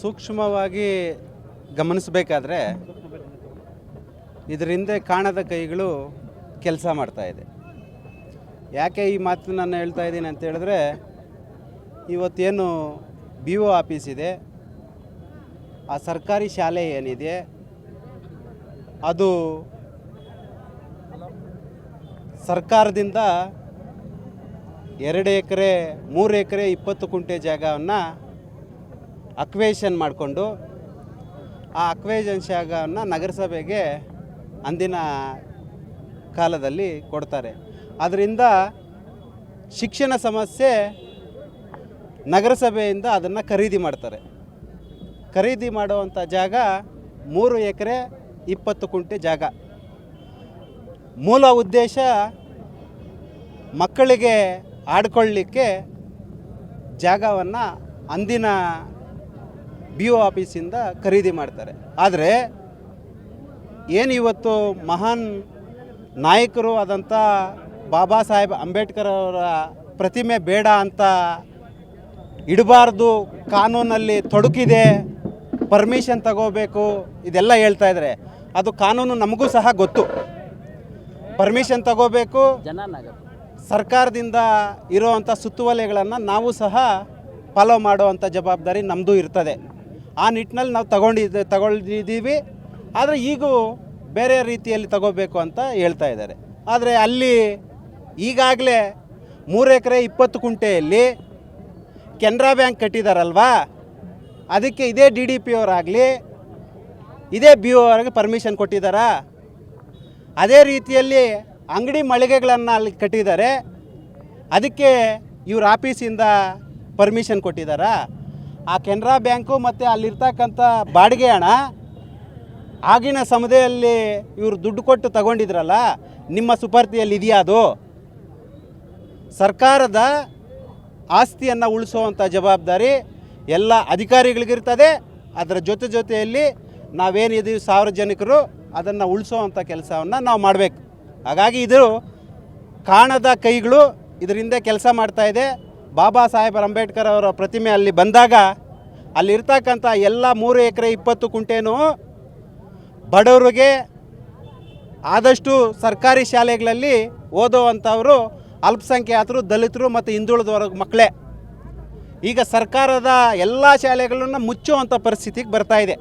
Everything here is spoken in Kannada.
ಸೂಕ್ಷ್ಮವಾಗಿ ಗಮನಿಸಬೇಕಾದ್ರೆ ಇದರಿಂದ ಕಾಣದ ಕೈಗಳು ಕೆಲಸ ಮಾಡ್ತಾ ಇದೆ. ಯಾಕೆ ಈ ಮಾತು ನಾನು ಹೇಳ್ತಾ ಇದ್ದೀನಿ ಅಂತ ಹೇಳಿದ್ರೆ, ಇವತ್ತೇನು ಬಿ ಒ ಆಫೀಸ್ ಇದೆ, ಆ ಸರ್ಕಾರಿ ಶಾಲೆ ಏನಿದೆ, ಅದು ಸರ್ಕಾರದಿಂದ ಎರಡು ಎಕರೆ, ಮೂರು ಎಕರೆ, ಇಪ್ಪತ್ತು ಕುಂಟೆ ಜಾಗವನ್ನು ಅಕ್ವೇಷನ್ ಮಾಡಿಕೊಂಡು ಆ ಅಕ್ವೇಷನ್ ಜಾಗವನ್ನು ನಗರಸಭೆಗೆ ಅಂದಿನ ಕಾಲದಲ್ಲಿ ಕೊಡ್ತಾರೆ. ಅದರಿಂದ ಶಿಕ್ಷಣ ಸಮಸ್ಯೆ ನಗರಸಭೆಯಿಂದ ಅದನ್ನು ಖರೀದಿ ಮಾಡ್ತಾರೆ. ಖರೀದಿ ಮಾಡುವಂಥ ಜಾಗ ಮೂರು ಎಕರೆ ಇಪ್ಪತ್ತು ಕುಂಟೆ ಜಾಗ. ಮೂಲ ಉದ್ದೇಶ ಮಕ್ಕಳಿಗೆ ಆಡ್ಕೊಳ್ಳಿಕ್ಕೆ ಜಾಗವನ್ನು ಅಂದಿನ ಬಿ ಒ ಆಫೀಸಿಂದ ಖರೀದಿ ಮಾಡ್ತಾರೆ. ಆದರೆ, ಏನು ಇವತ್ತು ಮಹಾನ್ ನಾಯಕರು ಆದಂಥ ಬಾಬಾ ಸಾಹೇಬ್ ಅಂಬೇಡ್ಕರ್ ಅವರ ಪ್ರತಿಮೆ ಬೇಡ ಅಂತ ಇಡಬಾರ್ದು, ಕಾನೂನಲ್ಲಿ ತೊಡಕಿದೆ ಪರ್ಮಿಷನ್ ತಗೋಬೇಕು, ಇದೆಲ್ಲ ಹೇಳ್ತಾ ಇದ್ದಾರೆ ಅದು ಕಾನೂನು ನಮಗೂ ಸಹ ಗೊತ್ತು. ಪರ್ಮಿಷನ್ ತಗೋಬೇಕು, ಸರ್ಕಾರದಿಂದ ಇರೋವಂಥ ಸುತ್ತುವಲೆಗಳನ್ನು ನಾವು ಸಹ ಫಾಲೋ ಮಾಡುವಂಥ ಜವಾಬ್ದಾರಿ ನಮ್ಮದು ಇರ್ತದೆ. ಆ ನಿಟ್ಟಿನಲ್ಲಿ ನಾವು ತಗೊಂಡಿದ್ದ ತಗೊಂಡಿದ್ದೀವಿ ಆದರೆ ಈಗೂ ಬೇರೆ ರೀತಿಯಲ್ಲಿ ತಗೋಬೇಕು ಅಂತ ಹೇಳ್ತಾ ಇದ್ದಾರೆ. ಆದರೆ ಅಲ್ಲಿ ಈಗಾಗಲೇ ಮೂರು ಎಕರೆ ಇಪ್ಪತ್ತು ಕುಂಟೆಯಲ್ಲಿ ಕೆನರಾ ಬ್ಯಾಂಕ್ ಕಟ್ಟಿದಾರಲ್ವಾ? ಅದಕ್ಕೆ ಇದೇ ಡಿ ಡಿ ಪಿ ಅವರಾಗಲಿ ಇದೇ ಬಿ ಒ ಅವ್ರಿಗೆ ಪರ್ಮಿಷನ್ ಕೊಟ್ಟಿದ್ದಾರಾ? ಅದೇ ರೀತಿಯಲ್ಲಿ ಅಂಗಡಿ ಮಳಿಗೆಗಳನ್ನು ಅಲ್ಲಿ ಕಟ್ಟಿದ್ದಾರೆ. ಅದಕ್ಕೆ ಇವ್ರ ಆಫೀಸಿಂದ ಪರ್ಮಿಷನ್ ಕೊಟ್ಟಿದ್ದಾರಾ? ಆ ಕೆನರಾ ಬ್ಯಾಂಕು ಮತ್ತು ಅಲ್ಲಿರ್ತಕ್ಕಂಥ ಬಾಡಿಗೆ ಹಣ ಆಗಿನ ಸಮುದಾಯಲ್ಲಿ ಇವರು ದುಡ್ಡು ಕೊಟ್ಟು ತಗೊಂಡಿದ್ರಲ್ಲ, ನಿಮ್ಮ ಸುಪರ್ತಿಯಲ್ಲಿ ಇದೆಯಾ ಅದು? ಸರ್ಕಾರದ ಆಸ್ತಿಯನ್ನು ಉಳಿಸುವಂಥ ಜವಾಬ್ದಾರಿ ಎಲ್ಲ ಅಧಿಕಾರಿಗಳಿಗಿರ್ತದೆ. ಅದರ ಜೊತೆ ಜೊತೆಯಲ್ಲಿ ನಾವೇನಿದ್ದೀವಿ ಸಾರ್ವಜನಿಕರು ಅದನ್ನು ಉಳಿಸುವಂಥ ಕೆಲಸವನ್ನು ನಾವು ಮಾಡಬೇಕು. ಹಾಗಾಗಿ ಇದು ಕಾಣದ ಕೈಗಳು ಇದರಿಂದ ಕೆಲಸ ಮಾಡ್ತಾಯಿದೆ ಬಾಬಾ ಸಾಹೇಬ್ ಅಂಬೇಡ್ಕರ್ ಅವರ ಪ್ರತಿಮೆ ಅಲ್ಲಿ ಬಂದಾಗ ಅಲ್ಲಿರ್ತಕ್ಕಂಥ ಎಲ್ಲ ಮೂರು ಎಕರೆ ಇಪ್ಪತ್ತು ಕುಂಟೆನೂ ಬಡವರಿಗೆ ಆದಷ್ಟು ಸರ್ಕಾರಿ ಶಾಲೆಗಳಲ್ಲಿ ಓದುವಂಥವರು ಅಲ್ಪಸಂಖ್ಯಾತರು, ದಲಿತರು ಮತ್ತು ಹಿಂದುಳಿದ ಮಕ್ಕಳೇ. ಈಗ ಸರ್ಕಾರದ ಎಲ್ಲ ಶಾಲೆಗಳನ್ನು ಮುಚ್ಚುವಂಥ ಪರಿಸ್ಥಿತಿಗೆ ಬರ್ತಾ ಇದೆ.